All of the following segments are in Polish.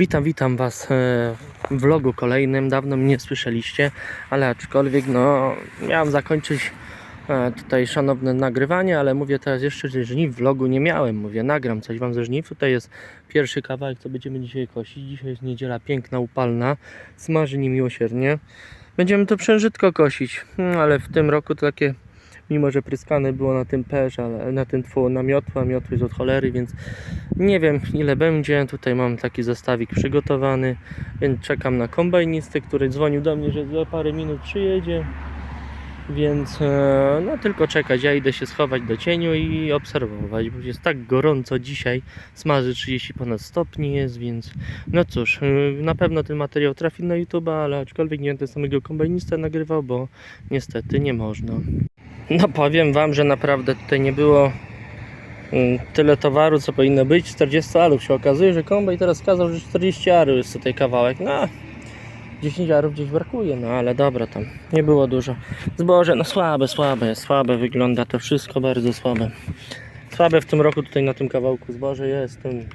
Witam, witam Was e, w vlogu kolejnym. Dawno mnie nie słyszeliście, ale aczkolwiek no miałem zakończyć e, tutaj szanowne nagrywanie, ale mówię teraz jeszcze, że żniw vlogu nie miałem. Mówię, nagram coś Wam ze żniw. Tutaj jest pierwszy kawałek, co będziemy dzisiaj kosić. Dzisiaj jest niedziela piękna, upalna, smaży niemiłosiernie. Będziemy to przężytko kosić, Hmm, ale w tym roku takie mimo że pryskane było na tym perz, ale na tym tło na miotła, miotły jest od cholery, więc nie wiem ile będzie. Tutaj mam taki zestawik przygotowany, więc czekam na kombajnistę, który dzwonił do mnie, że za parę minut przyjedzie. Więc e, no tylko czekać, ja idę się schować do cieniu i obserwować, bo jest tak gorąco dzisiaj, smaży 30 ponad stopni jest, więc no cóż, e, na pewno ten materiał trafi na YouTube, ale aczkolwiek nie będę samego kombajnista nagrywał, bo niestety nie można. No powiem wam, że naprawdę tutaj nie było mm, tyle towaru, co powinno być. 40 arów się okazuje, że kombaj teraz kazał, że 40 arów jest tutaj kawałek. No, 10 arów gdzieś brakuje, no ale dobra, tam nie było dużo. Zboże, no słabe, słabe, słabe wygląda to wszystko, bardzo słabe. Słabe w tym roku tutaj na tym kawałku zboże jest, ten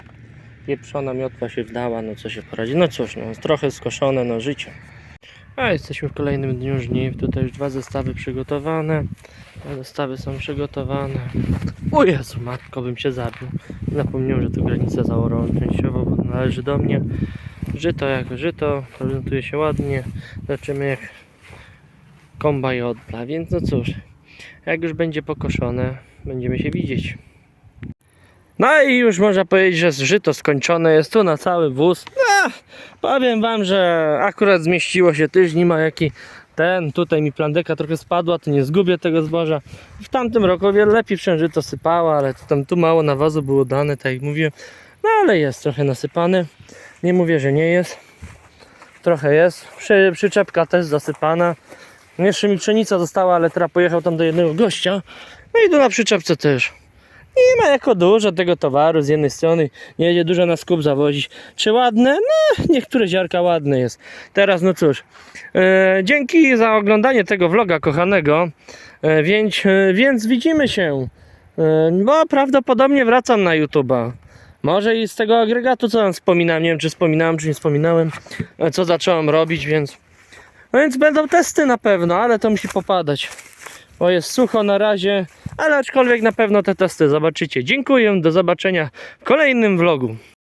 pieprzona miotwa się wdała, no co się poradzi. No cóż, no trochę skoszone, no życie. A jesteśmy w kolejnym dniu żniw. Tutaj już dwa zestawy przygotowane. Zestawy są przygotowane. O Jezu, matko, bym się zabił. Zapomniałem, że to granica zaorą częściowo, bo należy do mnie. Żyto jak żyto, prezentuje się ładnie. Zobaczymy jak kombaj odpla, więc no cóż. Jak już będzie pokoszone, będziemy się widzieć. No i już można powiedzieć, że żyto skończone jest tu na cały wóz. No, powiem wam, że akurat zmieściło się tyż, nie ma jaki ten, tutaj mi plandeka trochę spadła, to nie zgubię tego zboża. W tamtym roku o wiele lepiej przężyto sypało, ale to tam tu mało nawozu było dane, tak jak mówiłem. No ale jest trochę nasypany. Nie mówię, że nie jest. Trochę jest. Przy, przyczepka też zasypana. Jeszcze mi pszenica została, ale teraz pojechał tam do jednego gościa. No i tu na przyczepce też. Nie ma jako dużo tego towaru z jednej strony, nie jedzie dużo na skup zawozić. Czy ładne? No, niektóre ziarka ładne jest. Teraz, no cóż, e, dzięki za oglądanie tego vloga kochanego, e, więc, e, więc widzimy się, e, bo prawdopodobnie wracam na YouTube'a. Może i z tego agregatu, co tam wspominałem, nie wiem czy wspominałem, czy nie wspominałem, e, co zacząłem robić, więc, no więc będą testy na pewno, ale to musi popadać bo jest sucho na razie, ale aczkolwiek na pewno te testy zobaczycie. Dziękuję, do zobaczenia w kolejnym vlogu.